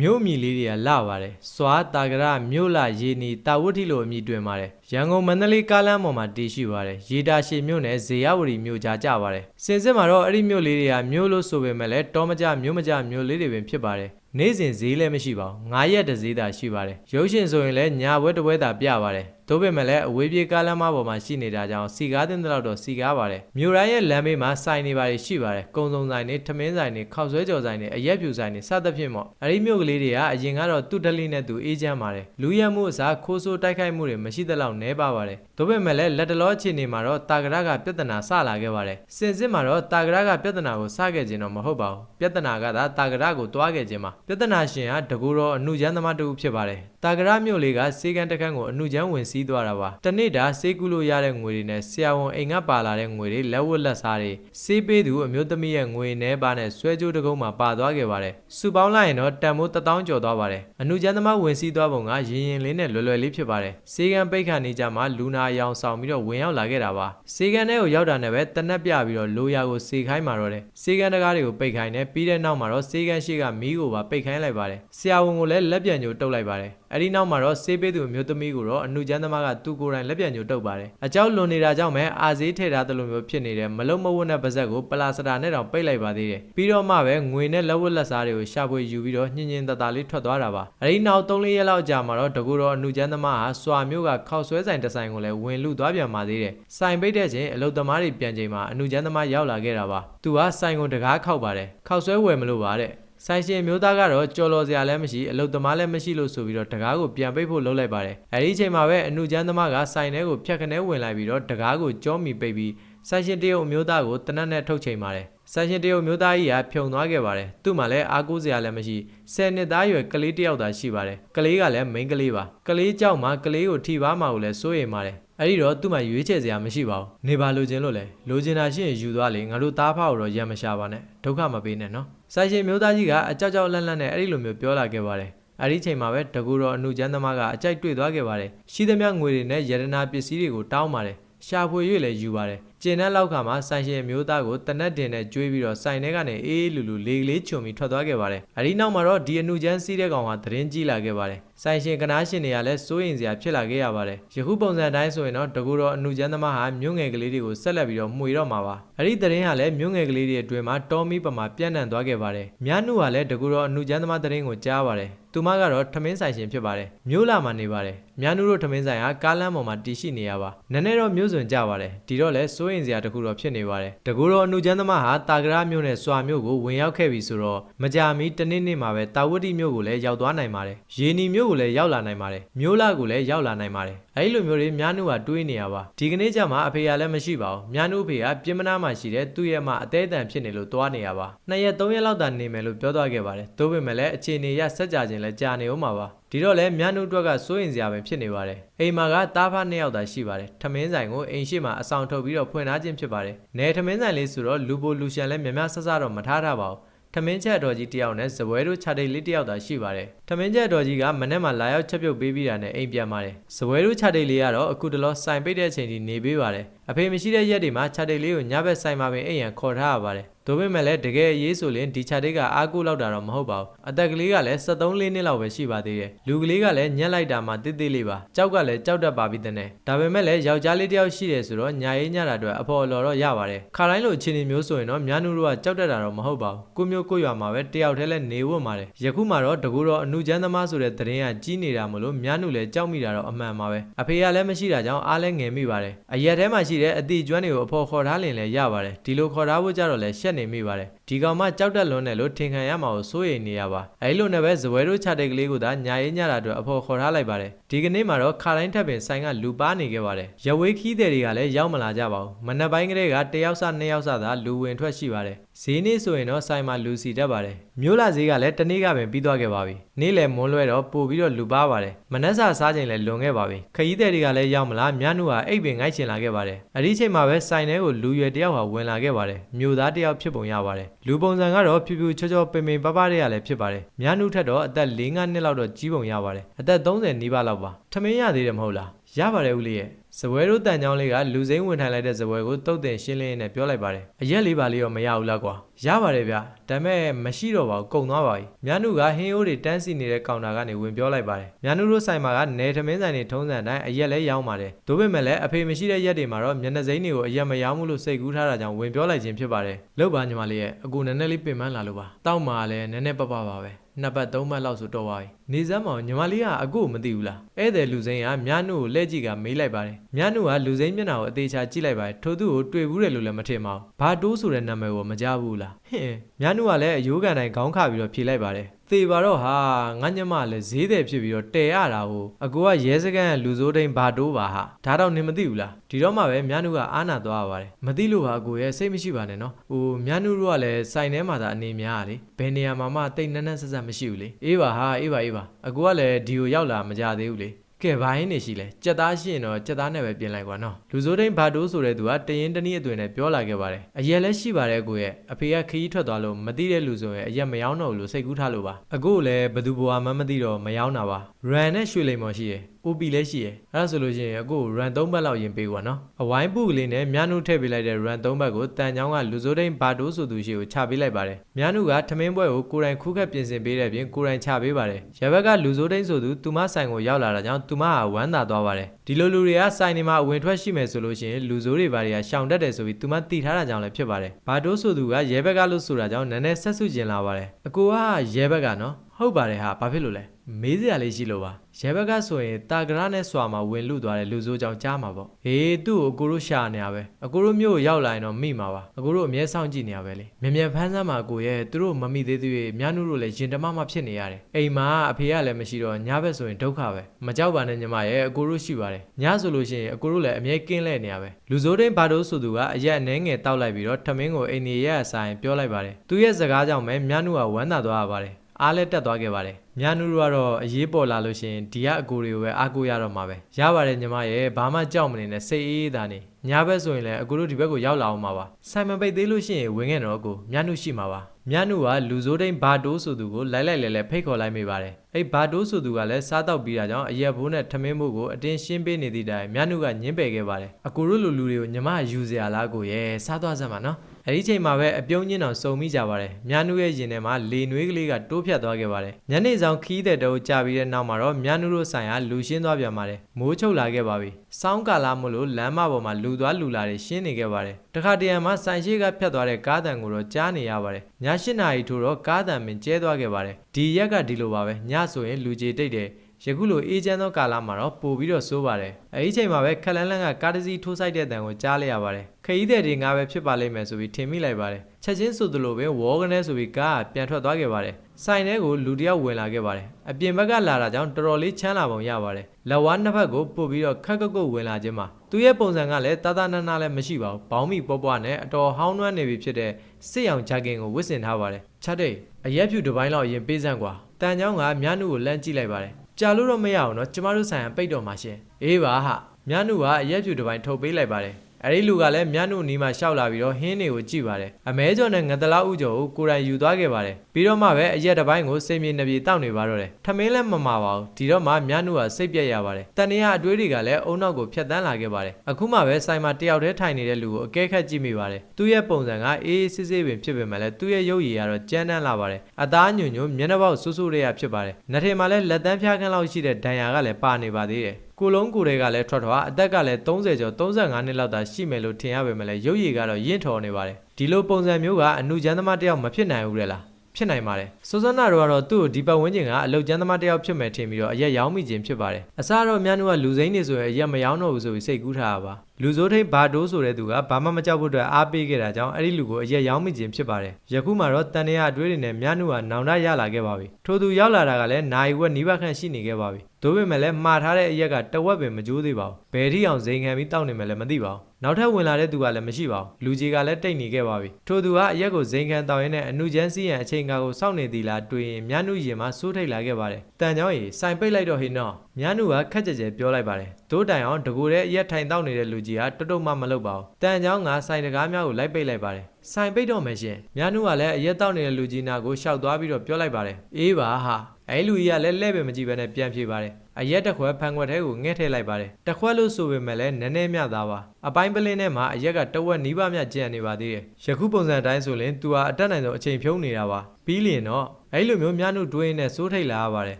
မြို့အမည်လေးတွေကလာပါတယ်စွာတာကရမြို့လာရေနီတာဝတိလိုအမည်တွင်ပါတယ်ရန်ကုန်မန္တလေးကားလမ်းပေါ်မှာတည်ရှိပါတယ်ရေတာရှည်မြို့နယ်ဇေယဝတီမြို့ကြားကြပါတယ်စင်စစ်မှာတော့အဲ့ဒီမြို့လေးတွေကမြို့လို့ဆိုပေမဲ့လည်းတောမကြမြို့မကြမြို့လေးတွေပင်ဖြစ်ပါတယ်နေ့စဉ်ဈေးလည်းမရှိပါဘူး9ရက်တစ်ဈေးသာရှိပါတယ်ရုပ်ရှင်ဆိုရင်လည်းညာဘွဲတစ်ဘွဲသာပြပါတယ် သို့ပေမဲ့လည်းအဝေးပြေးကားလမ်းမပေါ်မှာရှိနေတာကြောင့်စီကားတင်တဲ့လောက်တော့စီကားပါတယ်မြို့တိုင်းရဲ့လမ်းဘေးမှာစိုင်နေပါရှိပါတယ်ကုံစုံဆိုင်တွေထမင်းဆိုင်တွေခောက်ဆွဲကြော်ဆိုင်တွေအရက်ဖြူဆိုင်တွေစသဖြင့်ပေါ့အဲ့ဒီမြို့ကလေးတွေကအရင်ကတော့သူ့တလိနဲ့သူအေးချမ်းပါတယ်လူရဲမှုအစားခိုးဆိုးတိုက်ခိုက်မှုတွေမရှိသလောက်နဲပါပါတယ်သို့ပေမဲ့လည်းလက်တလောအခြေအနေမှာတော့တာဂရကပြဿနာစလာခဲ့ပါတယ်စင်စစ်မှာတော့တာဂရကပြဿနာကိုစခဲ့ခြင်းတော့မဟုတ်ပါဘူးပြဿနာကသာတာဂရကိုတွားခဲ့ခြင်းပါပြဿနာရှင်ကတကူတော်အမှုချမ်းသမားတူဖြစ်ပါတယ်တာဂရမြို့လေးကစေကန်တခန့်ကိုအမှုချမ်းဝင်စည်းသွားတာပါတနေ့တာစေကူလို့ရတဲ့ငွေတွေနဲ့ဆရာဝန်အိမ်ကပါလာတဲ့ငွေတွေလက်ဝတ်လက်စားတွေစေးပေးသူအမျိုးသမီးရဲ့ငွေနှဲပါနဲ့ဆွဲကြိုးတကုံးမှာပါသွားခဲ့ပါတယ်စုပေါင်းလိုက်ရင်တော့တန်မိုး1000ကျော်သွားပါတယ်အမှုချမ်းသမားဝင်စည်းသွားပုံကရင်ရင်လေးနဲ့လွယ်လွယ်လေးဖြစ်ပါတယ်စေကန်ပိတ်ခါနေကြမှာလူနာအယောင်ဆောင်ပြီးတော့ဝင်ရောက်လာခဲ့တာပါစေကန်ထဲကိုရောက်တာနဲ့ပဲတနက်ပြပြီးတော့လိုရာကိုစေခိုင်းมาတော့တယ်စေကန်တကားတွေကိုပိတ်ခိုင်းတယ်ပြီးတဲ့နောက်မှာတော့စေကန်ရှိကမီးကိုပါပိတ်ခိုင်းလိုက်ပါတယ်ဆရာဝန်ကိုလည်းလက်ပြန်ညိုတုပ်လိုက်ပါတယ် အဲဒီနောက်မှာတော့စေးပေးသူအမျိုးသမီးကိုတော့အမှုချမ်းသမားကသူ့ကိုယ်တိုင်လက်ပြန်ညိုတုပ်ပါတယ်အကြောက်လွန်နေတာကြောင့်ပဲအာဈေးထည့်ထားသလိုမျိုးဖြစ်နေတဲ့မလုံးမဝတ်တဲ့ပါဇက်ကိုပလာစတာနဲ့တောင်ပိတ်လိုက်ပါသေးတယ်ပြီးတော့မှပဲငွေနဲ့လက်ဝတ်လက်စားတွေကိုရှာဖွေယူပြီးတော့ညင်ညင်တတလေးထွက်သွားတာပါအဲဒီနောက်3-4ရက်လောက်ကြာမှာတော့တကူတော်အမှုချမ်းသမားဟာစွာမျိုးကခောက်ဆွဲဆိုင်တစ်ဆိုင်ကိုလည်းဝင်လူသွားပြန်ပါသေးတယ်ဆိုင်ပိတ်တဲ့ချိန်အလုသမားတွေပြန်ချိန်မှာအမှုချမ်းသမားရောက်လာခဲ့တာပါသူကဆိုင်ကိုတကားခောက်ပါတယ်ခောက်ဆွဲဝယ်မလို့ပါတဲ့ ဆိုင်ရှင်မျိုးသားကတော့ကြော်လော်စရာလည်းမရှိအလုတ်သမားလည်းမရှိလို့ဆိုပြီးတော့တကားကိုပြန်ပိတ်ဖို့လုပ်လိုက်ပါတယ်အဲဒီအချိန်မှာပဲအနုချမ်းသမားကဆိုင်ထဲကိုဖြတ်ခနဲဝင်လိုက်ပြီးတော့တကားကိုကြောမီပိတ်ပြီးဆိုင်ရှင်တရုတ်မျိုးသားကိုတနက်နဲ့ထုတ်ချိန်ပါတယ်ဆိုင်ရှင်တရုတ်မျိုးသားကြီးကဖြုံသွားခဲ့ပါတယ်သူ့မှာလည်းအားကိုးစရာလည်းမရှိ10နှစ်သားရွယ်ကလေးတစ်ယောက်သာရှိပါတယ်ကလေးကလည်းမိန်းကလေးပါကလေးကြောက်မှကလေးကိုထိပါမှကိုလည်းစိုးရိမ်ပါတယ် အဲ့ဒီတော့သူ့မှာရွေးချယ်စရာမရှိပါဘူးနေပါလိုချင်လို့လေလိုချင်တာရှိရင်ယူသွားလေငါတို့သားဖောက်တော့ရံမရှာပါနဲ့ဒုက္ခမပေးနဲ့နော်ဆိုင်ရှင်မျိုးသားကြီးကအကြောက်ကြောက်လန့်လန့်နဲ့အဲ့ဒီလိုမျိုးပြောလာခဲ့ပါတယ်အဲ့ဒီချိန်မှာပဲတကူတော်အနုချမ်းသမားကအကြိုက်တွေ့သွားခဲ့ပါတယ်ရှိသမျှငွေတွေနဲ့ယရနာပစ္စည်းတွေကိုတောင်းပါတယ်ရှာဖွေ၍လည်းယူပါတယ် ကျင်တဲ့လောက်ခါမှာဆိုင်ရှင်မျိုးသားကိုတနက်တင်နဲ့ကျွေးပြီးတော့ဆိုင်ထဲကနေအေးအေးလူလူလေးကလေးချုံပြီးထွက်သွားခဲ့ပါတယ်။အဲဒီနောက်မှာတော့ဒီအနုချမ်းစီးတဲ့ကောင်ဟာသတင်းကြီးလာခဲ့ပါတယ်။ဆိုင်ရှင်ကနားရှင်တွေကလည်းစိုးရင်စရာဖြစ်လာခဲ့ရပါတယ်။ယခုပုံစံတိုင်းဆိုရင်တော့တကူတော်အနုချမ်းသမားဟာမြို့ငယ်ကလေးတွေကိုဆက်လက်ပြီးတော့မှွေတော့မှာပါ။အဲဒီသတင်းဟာလည်းမြို့ငယ်ကလေးတွေအတွင်းမှာတော်မီပမာပြန့်နှံ့သွားခဲ့ပါတယ်။မြတ်နုဟာလည်းတကူတော်အနုချမ်းသမားသတင်းကိုကြားပါတယ်။သူမကတော့ထမင်းဆိုင်ရှင်ဖြစ်ပါတယ်။မြို့လာမှာနေပါတယ်။မြတ်နုတို့ထမင်းဆိုင်ဟာကားလမ်းပေါ်မှာတည်ရှိနေရပါ။နည်းနည်းတော့မြို့စွန်ကြပါတယ်။ဒီတော့လည်းစိုးရင်စရာတကူတော့ဖြစ်နေပါတယ်။တကူတော်အနုချမ်းသမားဟာတာဂရမြို့နယ်စွာမြို့ကိုဝင်ရောက်ခဲ့ပြီဆိုတော့မကြာမီတနေ့နေ့မှာပဲတာဝတိမြို့ကိုလည်းရောက်သွားနိုင်ပါတယ်။ရေနီမြို့ကိုလည်းရောက်လာနိုင်ပါတယ်။မြို့လာကိုလည်းရောက်လာနိုင်ပါတယ်။ အဲဒီလိုမျိုးတွေမြားနုကတွေးနေရပါဒီကနေ့ကျမှအဖေကလည်းမရှိပါဘူးမြားနုအဖေကပြင်မနာမှာရှိတဲ့သူ့ရဲ့မအသေးအတန်ဖြစ်နေလို့တွားနေရပါနှစ်ရက်သုံးရက်လောက်သာနေမယ်လို့ပြောသွားခဲ့ပါတယ်သို့ပေမဲ့လည်းအခြေအနေရဆက်ကြခြင်းလည်းကြာနေဦးမှာပါဒီတော့လည်းမြတ်နုအတွက်ကစိုးရင်စရာပဲဖြစ်နေပါတယ်အိမ်မှာကတားဖားနှစ်ယောက်သာရှိပါတယ်ထမင်းဆိုင်ကိုအိမ်ရှိမှအဆောင်ထုတ်ပြီးတော့ဖွင့်ထားခြင်းဖြစ်ပါတယ်နယ်ထမင်းဆိုင်လေးဆိုတော့လူပိုလူရှန်လည်းမြများဆဆတော့မထားထားပါဘူး ထမင်းချက်တော်ကြီးတယောက်နဲ့ဇပွဲတို့ခြာတိတ်လေးတယောက်သာရှိပါတယ်။ထမင်းချက်တော်ကြီးကမနေ့မှလာရောက်ချက်ပြုတ်ပေးပြီးတာနဲ့အိမ်ပြန်ပါတယ်။ဇပွဲတို့ခြာတိတ်လေးကတော့အခုတလောစိုင်ပိတ်တဲ့အချိန်ထိနေပေးပါတယ်။အဖေမရှိတဲ့ရက်တွေမှာခြာတိတ်လေးကိုညဘက်ဆိုင်မှာပင်အိမ်ရန်ခေါ်ထားရပါတယ်။ ဒါပေမဲ့လည်းတကယ်အရေးဆိုရင်ဒီခြာတိတ်ကအားကိုးလောက်တာတော့မဟုတ်ပါဘူး။အသက်ကလေးကလည်း73လေးနှစ်လောက်ပဲရှိပါသေးတယ်။လူကလေးကလည်းညက်လိုက်တာမှတိတိလေးပါ။ကြောက်ကလည်းကြောက်တတ်ပါပြီတဲ့။ဒါပေမဲ့လည်းယောက်ျားလေးတယောက်ရှိတယ်ဆိုတော့ညာရေးညတာအတွက်အဖော်အလော်တော့ရပါတယ်။ခါတိုင်းလိုအခြေအနေမျိုးဆိုရင်တော့မြားနုတို့ကကြောက်တတ်တာတော့မဟုတ်ပါဘူး။ကိုမျိုးကိုရွာမှာပဲတယောက်တည်းလဲနေဝတ်ပါတယ်။ယခုမှတော့တကူတော့အနုချမ်းသမားဆိုတဲ့သတင်းကကြီးနေတာမလို့မြားနုလည်းကြောက်မိတာတော့အမှန်ပါပဲ။အဖေကလည်းမရှိတာကြောင့်အားလည်းငယ်မိပါတယ်။အရက်ထဲမှာရှိတဲ့အသည့်ကျွမ်းတွေကိုအဖော်ခေါ်ထားလင်လည်းရပါတယ်။ဒီလိုခေါ်ထားဖို့ကြတော့လည်းရှက်နေမိပါတယ်။ ဒီကောင်မှကြောက်တက်လွန်းတယ်လို့ထင်ခံရမှာကိုစိုးရိမ်နေရပါ။အဲဒီလိုနဲ့ပဲဇပွဲတို့ခြာတဲ့ကလေးကိုသာညာရေးညတာအတွက်အဖော်ခေါ်ထားလိုက်ပါတယ်။ဒီကနေ့မှာတော့ခါတိုင်းထပ်ပင်ဆိုင်ကလူပါနေခဲ့ပါတယ်။ရဝေးခီးတဲ့တွေကလည်းရောက်မလာကြပါဘူး။မနက်ပိုင်းကလေးကတယောက်စနှစ်ယောက်စသာလူဝင်ထွက်ရှိပါတယ်။ဈေးနေ့ဆိုရင်တော့ဆိုင်မှာလူစီတတ်ပါတယ်။မြို့လာဈေးကလည်းတနေ့ကပင်ပြီးသွားခဲ့ပါပြီ။နေ့လယ်မွန်းလွဲတော့ပို့ပြီးတော့လူပါပါတယ်။မနက်စာစားချိန်လည်းလွန်ခဲ့ပါပြီ။ခရီးသည်တွေကလည်းရောက်မလားမြတ်နုဟာအိပ်ပင်ငိုက်ချင်လာခဲ့ပါတယ်။အဲဒီချိန်မှာပဲဆိုင်ထဲကိုလူရွယ်တယောက်ဟာဝင်လာခဲ့ပါတယ်။မြို့သားတယောက်ဖြစ်ပုံရပါတယ်။လူပုံစံကတော့ဖြူဖြူချောချောပင်ပင်ပပတွေကလည်းဖြစ်ပါတယ်။မြတ်နုထက်တော့အသက်၄-၅နှစ်လောက်တော့ကြီးပုံရပါတယ်။အသက်30နီးပါးလောက်ပါ။ထမင်းရသေးတယ်မဟုတ်လား။ရပါတယ်ဦးလေးရဲ့ ဇပွဲတို့တန်ချောင်းလေးကလူစိမ့်ဝင်ထိုင်လိုက်တဲ့ဇပွဲကိုတုတ်တင်ရှင်းလင်းရင်းနဲ့ပြောလိုက်ပါတယ်အရက်လေးပါလေးတော့မရဘူးလားကွာရပါတယ်ဗျဒါပေမဲ့မရှိတော့ပါဘူးကုန်သွားပါပြီမြတ်နုကဟင်းအိုးတွေတန်းစီနေတဲ့ကောင်တာကနေဝင်ပြောလိုက်ပါတယ်မြတ်နုတို့ဆိုင်မှာကနေထမင်းဆိုင်တွေထုံးစံတိုင်းအရက်လဲရောင်းပါတယ်ဒါပေမဲ့လည်းအဖေမရှိတဲ့ရက်တွေမှာတော့မျက်နှာစိမ်းတွေကိုအရက်မရောင်းဘူးလို့စိတ်ကူးထားတာကြောင့်ဝင်ပြောလိုက်ခြင်းဖြစ်ပါတယ်လောက်ပါညီမလေးရဲ့အကူနည်းနည်းလေးပင်ပန်းလာလို့ပါတောက်မှာလည်းနည်းနည်းပပပါပဲနှစ်ပတ်သုံးပတ်လောက်ဆိုတော့ပါပြီနေစမ်းမောင်ညီမလေးကအကိုမသိဘူးလားဧည့်သည်လူစိမ်းကမြတ်နုကိုလက်ကြည့်ကမေးလိုက်ပါတယ်မြတ်နုကလူစိမ်းမျက်နှာကိုအသေးချာကြည့်လိုက်ပါတယ်ထို့သူကိုတွေ့ဘူးတယ်လို့လည်းမထင်ပါဘူးဘာတိုးဆိုတဲ့နာမည်ကိုမကြားဘူးလားဟင်မြတ်နုကလည်းအယိုးကန်တိုင်းခေါင်းခပြီးတော့ဖြေလိုက်ပါတယ်သေပါတော့ဟာငါညမလည်းဈေးတယ်ဖြစ်ပြီးတော့တဲရတာကိုအကိုကရဲစခန်းကလူစိုးတိန်ဘာတိုးပါဟာဒါတော့နင်မသိဘူးလားဒီတော့မှပဲမြတ်နုကအာနာသွားရပါတယ်မသိလို့ပါအကိုရဲ့စိတ်မရှိပါနဲ့နော်ဟိုမြတ်နုတို့ကလည်းစိုင်ထဲမှာသာအနေများလေဘယ်နေရာမှာမှတိတ်နက်နက်ဆက်ဆက်မရှိဘူးလေအေးပါဟာအေးပါအေးပါအကိုကလည်းဒီကိုရောက်လာမကြသေးဘူးလေ ကဲဘာရင်းနေရှိလဲကြက်သားရှိရင်တော့ကြက်သားနဲ့ပဲပြင်လိုက်ကွာနော်လူစိုးတိန်ဘာတိုးဆိုတဲ့သူကတရင်တနည်းအသွင်နဲ့ပြောလာခဲ့ပါတယ်အရက်လည်းရှိပါတယ်အကိုရဲ့အဖေကခရီးထွက်သွားလို့မသိတဲ့လူဆိုရင်အရက်မယောင်းတော့ဘူးလို့စိတ်ကူးထားလို့ပါအကိုလည်းဘသူဘဝမှမသိတော့မယောင်းတာပါရန်နဲ့ရွှေလိမ်မော်ရှိရယ် OP လည်းရှိရယ်အဲ့ဒါဆိုလို့ရှိရင်အကို run 3ဘတ်လောက်ရင်ပေးကွာနော်အဝိုင်းပုကလေးနဲ့မြားနုထည့်ပေးလိုက်တဲ့ run 3ဘတ်ကိုတန်ချောင်းကလူစိုးတိန်ဘာတိုးဆိုသူရှိကိုချပေးလိုက်ပါတယ်မြားနုကထမင်းပွဲကိုကိုယ်တိုင်ခုခက်ပြင်ဆင်ပေးတဲ့ပြင်ကိုယ်တိုင်ချပေးပါတယ်ရဘက်ကလူစိုးတိန်ဆိုသူသူမဆိုင်ကိုရောက်လာတာကြောင့်သူမကဝမ်းသာသွားပါတယ်ဒီလိုလူတွေကဆိုင်နေမှာအဝင်ထွက်ရှိမယ်ဆိုလို့ရှိရင်လူစိုးတွေဘာတွေကရှောင်တတ်တယ်ဆိုပြီးသူမသိထားတာကြောင့်လည်းဖြစ်ပါတယ်ဘာတိုးဆိုသူကရဲဘက်ကလို့ဆိုတာကြောင့်နည်းနည်းဆက်စုကျင်လာပါတယ်အကိုကရဲဘက်ကနော်ဟုတ်ပါတယ်ဟာဘာဖြစ်လို့လဲ မေးစရာလေးရှိလို့ပါရဲဘက်ကဆိုရင်တာဂရနဲ့ဆွာမှာဝင်လူသွားတဲ့လူဆိုးကြောင်ကြားမှာပေါ့အေးသူ့ကိုအကိုတို့ရှာနေရပဲအကိုတို့မြို့ရောက်လာရင်တော့မိမှာပါအကိုတို့အမြဲစောင့်ကြည့်နေရပဲလေမြန်မြန်ဖမ်းဆမ်းမှာကိုရဲ့သူတို့မမိသေးသေး၍မြနုတို့လည်းရင်တမမဖြစ်နေရတယ်အိမ်မှာအဖေကလည်းမရှိတော့ညဘက်ဆိုရင်ဒုက္ခပဲမကြောက်ပါနဲ့ညီမရဲ့အကိုတို့ရှိပါတယ်ညဆိုလို့ရှိရင်အကိုတို့လည်းအမြဲကင်းလဲနေရပဲလူဆိုးတိုင်းဘာတို့ဆိုသူကအရက်အနှဲငယ်တောက်လိုက်ပြီးတော့ထမင်းကိုအိမ်နေရဆိုင်ပြောလိုက်ပါတယ်သူရဲ့စကားကြောင့်ပဲမြနုကဝမ်းသာသွားရပါတယ် အားလည်းတက်သွားခဲ့ပါတယ်။မြာနုတို့ကတော့အရေးပေါ်လာလို့ရှိရင်ဒီကအကူတွေကိုပဲအားကိုးရတော့မှာပဲ။ရပါတယ်ညီမရဲ့ဘာမှကြောက်မနေနဲ့စိတ်အေးအေးသာနေ။ညာဘက်ဆိုရင်လည်းအကူတို့ဒီဘက်ကိုရောက်လာအောင်ပါပါ။ဆိုင်မပိတ်သေးလို့ရှိရင်ဝင်ခဲ့တော့အကူမြာနုရှိမှာပါ။မြာနုကလူစိုးတိန်ဘာတိုးဆိုသူကိုလိုက်လိုက်လဲလဲဖိတ်ခေါ်လိုက်မိပါတယ်။အဲ့ဘာတိုးဆိုသူကလည်းစားတော့ပြီးတာကြောင့်အရက်ဘိုးနဲ့ထမင်းမို့ကိုအတင်းရှင်းပေးနေသည့်တိုင်မြာနုကညင်းပယ်ခဲ့ပါတယ်။အကူတို့လူလူတွေကိုညီမယူစရာလားကိုရဲ့စားသွားစမ်းပါနော်။ အဲ့ဒီချိန်မှာပဲအပြုံးညင်းအောင်စုံမိကြပါတယ်။မြာနုရဲ့ရင်ထဲမှာလေနွေးကလေးကတိုးဖြတ်သွားခဲ့ပါတယ်။ညနေဆောင်ခီးတဲ့တုံးကြာပြီးတဲ့နောက်မှာတော့မြာနုတို့ဆိုင်ဟာလူရှင်းသွားပြန်ပါတယ်။မိုးချုပ်လာခဲ့ပါပြီ။စောင်းကာလာမို့လို့လမ်းမပေါ်မှာလူသွားလူလာတွေရှင်းနေခဲ့ပါတယ်။တခါတရံမှာဆိုင်ရှိကဖြတ်သွားတဲ့ကားတန်ကိုတော့ကြားနေရပါတယ်။ည၈နာရီထို့တော့ကားတန်ပင်ကျဲသွားခဲ့ပါတယ်။ဒီရက်ကဒီလိုပါပဲ။ညဆိုရင်လူကြီးတိတ်တယ်။ ယခုလိုအေးချမ်းသောကာလမှာတော့ပို့ပြီးတော့စိုးပါတယ်။အဲဒီချိန်မှာပဲခက်လန်းလန်းကကားတစ်စီးထိုးဆိုင်တဲ့တန်ကိုကြားလိုက်ရပါတယ်။ခရီးသည်တွေငါပဲဖြစ်ပါလိမ့်မယ်ဆိုပြီးထင်မိလိုက်ပါတယ်။ချက်ချင်းဆိုသလိုပဲဝေါကနေဆိုပြီးကားကပြန်ထွက်သွားခဲ့ပါတယ်။ဆိုင်ထဲကိုလူတစ်ယောက်ဝင်လာခဲ့ပါတယ်။အပြင်ဘက်ကလာတာကြောင့်တော်တော်လေးချမ်းလာပုံရပါတယ်။လက်ဝါးနှစ်ဖက်ကိုပုတ်ပြီးတော့ခက်ကုတ်ကုတ်ဝင်လာခြင်းမှာသူရဲ့ပုံစံကလည်းတာတာနာနာလည်းမရှိပါဘူး။ဘောင်းမီပွားပွားနဲ့အတော်ဟောင်းနှွမ်းနေပြီဖြစ်တဲ့စစ်ရောင်ဂျာကင်ကိုဝတ်ဆင်ထားပါတယ်။ချက်တဲ့။အရက်ဖြူတစ်ပိုင်းလောက်ရင်ပေးစမ်းကွာ။တန်ချောင်းကမြားနုကိုလမ်းကြည့်လိုက်ပါတယ်။ ကြာလို့တော့မရအောင်နော်ကျမတို့ဆိုင်ကပိတ်တော်မှာရှင်အေးပါဟာမြတ်နုကအရက်ဖြူတစ်ပိုင်းထုတ်ပေးလိုက်ပါတယ် အဲ့ဒီလူကလည်းမြတ်နုနီးမှရှောက်လာပြီးတော့ဟင်းတွေကိုကြည့်ပါတယ်အမဲကျော်နဲ့ငတလားဥကျော်ကိုကိုယ်တိုင်ယူသွားခဲ့ပါတယ်ပြီးတော့မှပဲအရက်တစ်ပိုင်းကိုစိတ်မြေနှပြေတောက်နေပါတော့တယ်ထမင်းလည်းမမာပါဘူးဒီတော့မှမြတ်နုကစိတ်ပြက်ရပါတယ်တန်နေရအတွေးတွေကလည်းအုံနောက်ကိုဖြတ်တန်းလာခဲ့ပါတယ်အခုမှပဲဆိုင်မှာတယောက်တည်းထိုင်နေတဲ့လူကိုအကဲခတ်ကြည့်မိပါတယ်သူ့ရဲ့ပုံစံကအေးအေးဆေးဆေးပင်ဖြစ်ပေမဲ့လည်းသူ့ရဲ့ရုပ်ရည်ကတော့ကြမ်းတမ်းလာပါတယ်အသားညွန့်ညွန့်မျက်နှာပေါက်ဆူဆူတွေကဖြစ်ပါတယ်နှထင်မှာလည်းလက်တန်းဖျားခန်းလောက်ရှိတဲ့ဒဏ်ရာကလည်းပါနေပါသေးတယ် ကိုလုံးကိုတွေကလည်းထွက်ထွက်အသက်ကလည်း30ကျော်35နှစ်လောက်သာရှိမယ်လို့ထင်ရပေမဲ့လည်းရုပ်ရည်ကတော့ရင့်ထော်နေပါတယ်ဒီလိုပုံစံမျိုးကအနုချမ်းသမားတယောက်မဖြစ်နိုင်ဘူးလေလား ဖြစ်နိုင်ပါတယ်စိုးစနာတို့ကတော့သူ့ကိုဒီပတ်ဝန်းကျင်ကအလုတ်ကျန်းသမားတယောက်ဖြစ်မယ်ထင်ပြီးတော့အရက်ရောင်းမိခြင်းဖြစ်ပါတယ်အစားတော့မြန်းတို့ကလူစိမ်းနေဆိုရင်အရက်မရောင်းတော့ဘူးဆိုပြီးစိတ်ကူးထားတာပါလူစိုးထိန်ဘာတိုးဆိုတဲ့သူကဘာမှမကြောက်ဖို့အတွက်အားပေးခဲ့တာကြောင့်အဲ့ဒီလူကိုအရက်ရောင်းမိခြင်းဖြစ်ပါတယ်ယခုမှတော့တန်ရအတွေးတွေနဲ့မြန်းတို့ကနောင်တရလာခဲ့ပါပြီထို့သူရောက်လာတာကလည်းနိုင်ဝက်နီးပါးခန့်ရှိနေခဲ့ပါပြီဒါပေမဲ့လည်းမှားထားတဲ့အရက်ကတဝက်ပင်မကြိုးသေးပါဘူးဘယ်ထိအောင်ဇိမ်ခံပြီးတောက်နေမယ်လည်းမသိပါဘူး နောက်ထပ်ဝင်လာတဲ့သူကလည်းမရှိပါဘူးလူကြီးကလည်းတိတ်နေခဲ့ပါပြီထို့သူကအရက်ကိုဇိမ်ခံတောက်ရင်းနဲ့အနုချမ်းစီးရန်အချိန်ကာကိုစောင့်နေသည်လားတွေ့ရင်မြန်းနုရင်မှစိုးထိတ်လာခဲ့ပါတယ်တန်ချောင်းရီစိုင်ပိတ်လိုက်တော့ဟိနော်မြန်းနုကခက်ကြဲကြဲပြောလိုက်ပါတယ်ဒိုးတိုင်အောင်တကူတဲ့အရက်ထိုင်တောက်နေတဲ့လူကြီးကတွတ်တွတ်မှမလုပ်ပါဘူးတန်ချောင်းကစိုင်တကားများကိုလိုက်ပိတ်လိုက်ပါတယ်ဆိုင်ပိတ်တော့မယ်ရှင်မြန်းနုကလည်းအရက်တောက်နေတဲ့လူကြီးနာကိုရှောက်သွားပြီးတော့ပြောလိုက်ပါတယ်အေးပါဟာအဲလူကြီးကလည်းလဲ့ပဲမကြည့်ပဲနဲ့ပြန်ဖြေပါတယ် အအရက်တစ်ခွက်ဖန်ခွက်ထဲကိုငှက်ထည့်လိုက်ပါတယ်တစ်ခွက်လို့ဆိုပေမဲ့လည်းနည်းနည်းမြသားပါအပိုင်းပလင်းထဲမှာအရက်ကတဝက်နီးပါးမြကျန်နေပါသေးတယ်ယခုပုံစံအတိုင်းဆိုရင်သူဟာအတက်နိုင်ဆုံးအချိန်ဖြုံးနေတာပါပြီးလျင်တော့အဲ့လိုမျိုးမြနုတွေးနဲ့စိုးထိတ်လာရပါတယ်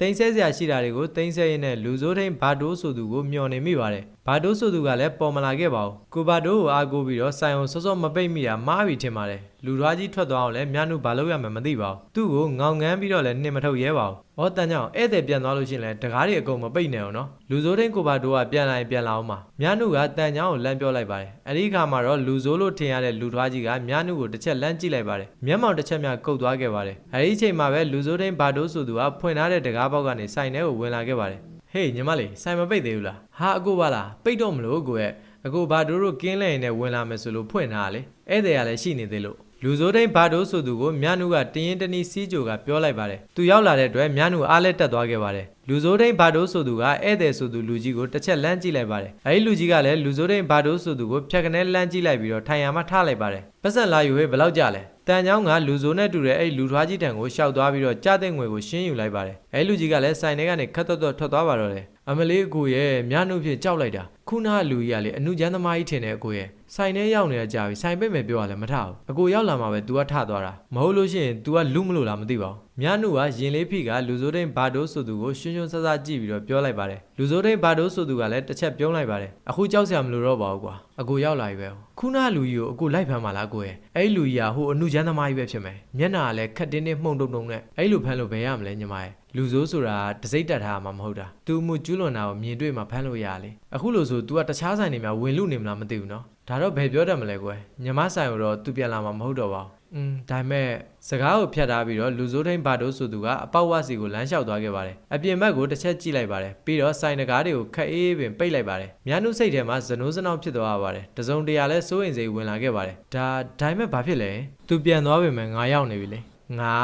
တိန်ဆဲစရာရှိတာတွေကိုတိန်ဆဲရင်းနဲ့လူစိုးထိန်ဘာတိုးဆိုသူကိုမျှော်နေမိပါတယ်ဘာတိုးဆိုသူကလည်းပေါ်မလာခဲ့ပါဘူးကိုဘာတိုးကိုအားကိုးပြီးတော့ဆိုင်အောင်စောစောမပိတ်မိတာမှားပြီထင်ပါတယ်လူရွားကြီးထွက်သွားအောင်လဲမြနုဘာလုပ်ရမှန်းမသိပါဘူးသူ့ကိုငောင်ငန်းပြီးတော့လည်းနှင်မထုတ်ရဲပါဘူးဟောတန်ကြောင်ဧည့်သည်ပြန်သွားလို့ရှိရင်လည်းတကားတွေအကုန်မပိတ်နဲ့အောင်နော်လူစိုးထိန်ကိုဘာတိုးကပြန်လာရင်ပြန်လာအောင်ပါမြနုကတန်ကြောင်ကိုလမ်းပြောလိုက်ပါတယ်အဲ့ဒီအခါမှာတော့လူစိုးလို့ထင်ရတဲ့လူထွားကြီးကမြနုကိုတစ်ချက်လမ်းကြည့်လိုက်ပါတယ်မျက်မှောင်တစ်ချက်များကုတ်သွားခဲ့ပါတယ်အဲ့ဒီအချိန်မှာပဲလူစိုးထိန်ဘာတိုးဆိုသူကဖွင့်ထားတဲ့တကားပေါက်ကနေဆိုင်ထဲကိုဝင်လာခဲ့ပါတယ် ဟေးညီမလေးဆိုင်မပိတ်သေးဘူးလားဟာအကိုပါလားပိတ်တော့မလို့ကိုရဲ့အကိုဘာတိုးတို့ကင်းလဲရင်နဲ့ဝင်လာမယ်ဆိုလို့ဖွင့်ထားတာလေဧည့်သည်ကလည်းရှိနေသေးလို့လူစိုးတိုင်းဘာတိုးဆိုသူကိုမြနုကတင်းရင်တနီစီးကြိုကပြောလိုက်ပါတယ်သူရောက်လာတဲ့အတွက်မြနုအားလက်တက်သွားခဲ့ပါတယ်လူစိုးတိုင်းဘာတိုးဆိုသူကဧည့်သည်ဆိုသူလူကြီးကိုတစ်ချက်လမ်းကြည့်လိုက်ပါတယ်အဲဒီလူကြီးကလည်းလူစိုးတိုင်းဘာတိုးဆိုသူကိုဖြတ်ကနေလမ်းကြည့်လိုက်ပြီးတော့ထိုင်ရမှထားလိုက်ပါတယ်ပတ်စံလာယူဟဲ့ဘယ်လောက်ကြလဲ တန်ချောင်းကလူစိုးနဲ့တူတဲ့အဲ့လူထွားကြီးတန်ကိုရှောက်သွားပြီးတော့ကြားတဲ့ငွေကိုရှင်းယူလိုက်ပါတယ်အဲ့လူကြီးကလည်းဆိုင်ထဲကနေခတ်တော့တော့ထွက်သွားပါတော့တယ် အမလေးအကိုရဲ့မြနှုတ်ဖြစ်ကြောက်လိုက်တာခုနကလူကြီးကလေအနုချမ်းသမားကြီးထင်တယ်အကိုရဲ့ဆိုင်ထဲရောက်နေတာကြာပြီဆိုင်ပိတ်မယ်ပြောရလဲမထဘူးအကိုရောက်လာမှပဲ तू ကထသွားတာမဟုတ်လို့ရှိရင် तू ကလူမလို့လားမသိပါဘူးမြနှုတ်ကရင်လေးဖိကလူစိုးတိန်ဘာတိုးဆိုသူကိုရှွန်းရှွန်းဆဆကြည့်ပြီးတော့ပြောလိုက်ပါတယ်လူစိုးတိန်ဘာတိုးဆိုသူကလည်းတစ်ချက်ပြုံးလိုက်ပါတယ်အခုကြောက်စရာမလိုတော့ပါဘူးကွာအကိုရောက်လာပြီပဲခုနလူကြီးကိုအကိုလိုက်ဖမ်းပါလားကိုရဲ့အဲ့လူကြီးကဟိုအနုချမ်းသမားကြီးပဲဖြစ်မယ်မျက်နှာကလည်းခက်တင်းတင်းမှုန်တုံတုံနဲ့အဲ့လိုဖမ်းလို့ဘယ်ရမလဲညီမရဲ့ လူဆိုးဆိုတာတစိမ့်တက်ထားမှာမဟုတ်တာသူမှုကျူးလွန်တာကိုမြင်တွေ့မှဖမ်းလို့ရလေအခုလို့ဆို तू ကတခြားဆိုင်တွေမှာဝင်လူနေမလားမသိဘူးနော်ဒါတော့ဘယ်ပြောတတ်မလဲကွယ်ညီမဆိုင်ကိုတော့ तू ပြန်လာမှာမဟုတ်တော့ပါဘူးอืมဒါပေမဲ့စကားကိုဖြတ်ထားပြီးတော့လူစိုးထိန်ဘာတိုးဆိုသူကအပေါက်ဝစီကိုလမ်းလျှောက်သွားခဲ့ပါတယ်အပြင်ဘက်ကိုတစ်ချက်ကြည့်လိုက်ပါတယ်ပြီးတော့ဆိုင်တကားတွေကိုခက်အေးပင်ပိတ်လိုက်ပါတယ်မြန်းနုစိတ်ထဲမှာဇနိုးစနောင်းဖြစ်သွားပါတယ်တစုံတရာလဲစိုးရင်စိတ်ဝင်လာခဲ့ပါတယ်ဒါဒါပေမဲ့ဘာဖြစ်လဲသူပြန်သွားပြီမဲ့ငါရောက်နေပြီလေ ငါ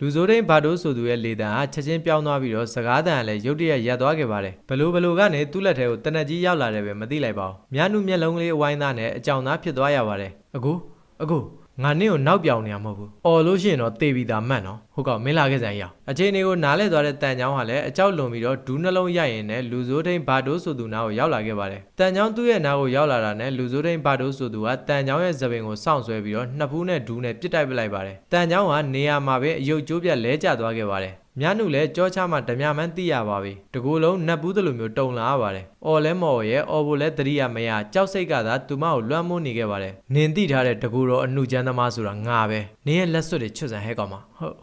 လူစိုးတိန်ဘာတိုးဆိုသူရဲ့လေတံဟာချက်ချင်းပြောင်းသွားပြီးတော့စကားတန်ကလည်းရုတ်တရက်ရပ်သွားခဲ့ပါတယ်ဘလို့ဘလို့ကနေသူ့လက်ထဲကိုတနက်ကြီးရောက်လာတယ်ပဲမသိလိုက်ပါဘူးမြန်းနုမျက်လုံးလေးအဝိုင်းသားနဲ့အကြောင်သားဖြစ်သွားရပါတယ်အကူအကူ ငါနင့်ကိုနောက်ပြောင်နေရမဟုတ်ဘူး။အော်လို့ရှိရင်တော့တေးပြီးသားမှတ်နော်။ဟုတ်ကောမင်းလာခဲ့စမ်းရအောင်။အချိန်တွေကိုနားလဲသွားတဲ့တန်ချောင်းဟာလည်းအကြောက်လွန်ပြီးတော့ဒူးနှလုံးရိုက်ရင်နဲ့လူစိုးထိန်ဘာတိုးဆိုသူနားကိုရောက်လာခဲ့ပါတယ်။တန်ချောင်းသူ့ရဲ့နားကိုရောက်လာတာနဲ့လူစိုးထိန်ဘာတိုးဆိုသူကတန်ချောင်းရဲ့သပင်ကိုစောင့်ဆွဲပြီးတော့နှစ်ဖူးနဲ့ဒူးနဲ့ပြစ်တိုက်ပလိုက်ပါတယ်။တန်ချောင်းကနေရာမှာပဲအယုတ်ကျိုးပြက်လဲကျသွားခဲ့ပါတယ်။မြနုလည်းကြောချမှဓမြမှန်းသိရပါပြီတကူလုံးနတ်ဘူးတလိုမျိုးတုံလာရပါတယ်အော်လဲမော်ရဲ့အော်ဘိုလဲတရိယာမရကြောက်စိတ်ကသာသူမကိုလွှမ်းမိုးနေခဲ့ပါတယ်နင်သိထားတဲ့တကူတော်အနှုချမ်းသမားဆိုတာငါပဲနင်ရဲ့လက်စွပ်တွေချွတ်ဆန်ဟဲကောင်မဟုတ်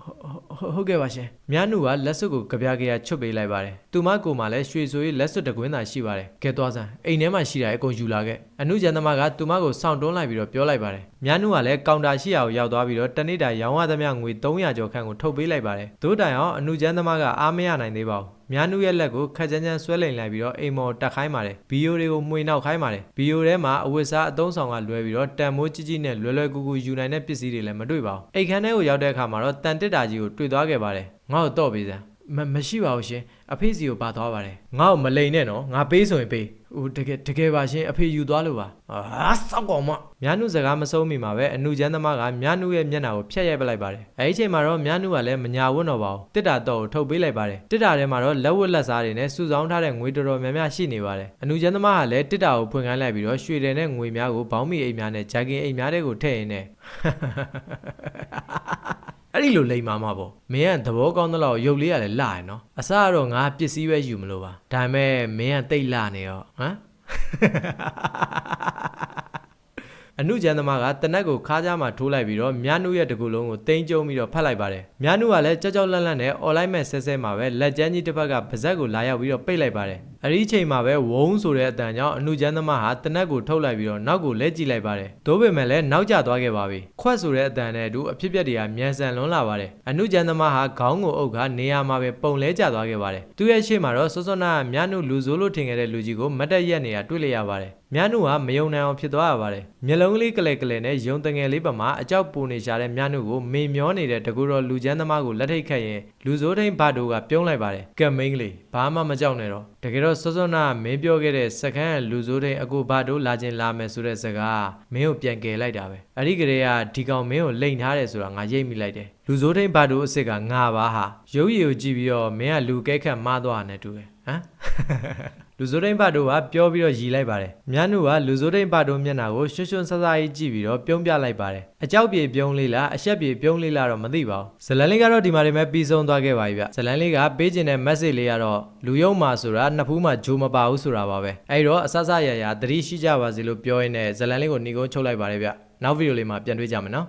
ဟုတ်ဟုတ်ကဲ့ပါရှင်မြနုကလက်စွပ်ကိုကြပြားကြရချွတ်ပေးလိုက်ပါတယ်သူမကိုမှလည်းရွှေဆိုရေးလက်စွပ်တကွင်းသာရှိပါတယ်ကဲသွားစမ်းအိမ်ထဲမှာရှိတာအကုန်ယူလာခဲ့အနှုချမ်းသမားကသူမကိုစောင့်တွန်းလိုက်ပြီးတော့ပြောလိုက်ပါတယ်မြနုကလည်းကောင်တာရှိရာကိုရောက်သွားပြီးတော့တနေ့တာရောင်းရသမျှငွေ300ကျော်ခန့်ကိုထုတ်ပေးလိုက်ပါတယ်ဒို့တိုင်အောင်အနှုချမ်းသမားကအားမရနိုင်သေးပါဘူး မြားနုရဲ့လက်ကိုခက်ချမ်းချမ်းဆွဲလိန်လိုက်ပြီးတော့အိမ်မော်တက်ခိုင်းပါတယ်ဗီယိုတွေကိုမှွေနောက်ခိုင်းပါတယ်ဗီယိုထဲမှာအဝတ်စားအသုံးဆောင်ကလွဲပြီးတော့တန်မိုးကြီးကြီးနဲ့လွယ်လွယ်ကူကူယူနိုင်တဲ့ပစ္စည်းတွေလည်းမတွေ့ပါဘူးအိတ်ခမ်းထဲကိုရောက်တဲ့အခါမှာတော့တန်တစ်တာကြီးကိုတွေ့သွားခဲ့ပါတယ်ငါ့ကိုတော့ပေးစမ်း မမရှိပါဘူးရှင်အဖေစီကိုပါသွားပါတယ်ငါ့ကိုမလိန်နဲ့နော်ငါပေးဆိုရင်ပေးဟိုတကယ်တကယ်ပါရှင်အဖေယူသွားလို့ပါဟာစောက်ကောင်မမြားနုစကားမဆုံးမီမှာပဲအနုချမ်းသမားကမြားနုရဲ့မျက်နှာကိုဖျက်ရိုက်ပလိုက်ပါတယ်အဲဒီအချိန်မှာတော့မြားနုကလည်းမညာဝတ်တော့ပါဘူးတစ်တာတော့ကိုထုတ်ပေးလိုက်ပါတယ်တစ်တာထဲမှာတော့လက်ဝတ်လက်စားတွေနဲ့စုဆောင်းထားတဲ့ငွေတော်တော်များများရှိနေပါတယ်အနုချမ်းသမားကလည်းတစ်တာကိုဖွင့်ခိုင်းလိုက်ပြီးတော့ရွှေတယ်နဲ့ငွေများကိုဘောင်းမီအိမ်များနဲ့ဂျာကင်အိမ်များတွေကိုထည့်ရင်းနဲ့ အဲ့ဒီလိုလိမ်မာမှာပေါ့မင်းကသဘောကောင်းသလောက်ရုပ်လေးကလည်းလာရယ်နော်အစကတော့ငါပစ္စည်းပဲယူမလို့ပါဒါပေမဲ့မင်းကတိတ်လာနေရောဟမ် အနုကျန်သမားကတနက်ကိုခါးကြားမှာထိုးလိုက်ပြီးတော့မြားနုရဲ့တကူလုံးကိုတင်းကျုံပြီးတော့ဖတ်လိုက်ပါတယ်မြားနုကလည်းကြောက်ကြောက်လန့်လန့်နဲ့ online မဲ့ဆဲဆဲမှာပဲလက်ကျန်းကြီးတစ်ဖက်ကပါဇက်ကိုလာရောက်ပြီးတော့ပိတ်လိုက်ပါတယ်အဲ့ဒီအချိန်မှာပဲဝုန်းဆိုတဲ့အတန်ကြောင့်အနုကျန်သမားဟာတနက်ကိုထုတ်လိုက်ပြီးတော့နောက်ကိုလဲကြည့်လိုက်ပါတယ်သို့ပေမဲ့လည်းနောက်ကျသွားခဲ့ပါပြီခွက်ဆိုတဲ့အတန်နဲ့အတူအဖြစ်ပြက်တွေကမြန်ဆန်လွန်းလာပါတယ်အနုကျန်သမားဟာခေါင်းကိုအုပ်ခါနေရာမှာပဲပုံလဲကျသွားခဲ့ပါတယ်သူရဲ့ရှေ့မှာတော့စောစောနာကမြားနုလူဆိုးလို့ထင်ခဲ့တဲ့လူကြီးကိုမတ်တက်ရက်နေတာတွေ့လိုက်ရပါတယ် မြားနုကမယုံနိုင်အောင်ဖြစ်သွားရပါတယ်မျက်လုံးကလေးကလေးကလေးနဲ့ယုံတငယ်လေးပမာအကြောက်ပူနေရှာတဲ့မြားနုကိုမေမျောနေတဲ့တကူတော်လူချမ်းသမားကိုလက်ထိတ်ခတ်ရင်လူစိုးထိန်ဘာတိုကပြုံးလိုက်ပါတယ်ကက်မိန်ကလေးဘာမှမကြောက်နဲ့တော့တကယ်တော့စောစောနာကမင်းပြောခဲ့တဲ့စကန်ကလူစိုးထိန်အကူဘာတိုလာခြင်းလာမယ်ဆိုတဲ့စကားမင်းကိုပြန်ကယ်လိုက်တာပဲအဲ့ဒီကလေးကဒီကောင်မင်းကိုလိန်ထားတယ်ဆိုတာငါရိပ်မိလိုက်တယ်လူစိုးထိန်ဘာတိုအစ်စ်ကငါပါဟာရုပ်ရည်ကိုကြည့်ပြီးတော့မင်းကလူကဲခတ်မားသွားတယ်တူတယ်ဟမ် လူစိုးတိန်ပါတို့ကပြောပြီးတော့ရီလိုက်ပါတယ်မြန်းနုကလူစိုးတိန်ပါတို့မျက်နှာကိုရွှွှွှဆဆကြီးကြည့်ပြီးတော့ပြုံးပြလိုက်ပါတယ်အကြောက်ပြေပြုံးလေးလားအရှက်ပြေပြုံးလေးလားတော့မသိပါဘူးဇလန်လေးကတော့ဒီမှာနေမဲ့ပြီးဆုံးသွားခဲ့ပါပြီဗျဇလန်လေးကပေးခြင်းတဲ့ message လေးကတော့လူယုံမှာဆိုတာနှစ်ဖူးမှာဂျိုမပါဘူးဆိုတာပါပဲအဲ့တော့အဆဆရရသတိရှိကြပါစေလို့ပြောရင်းနဲ့ဇလန်လေးကိုညီကုန်းချုပ်လိုက်ပါတယ်ဗျနောက်ဗီဒီယိုလေးမှာပြန်တွေ့ကြမယ်နော်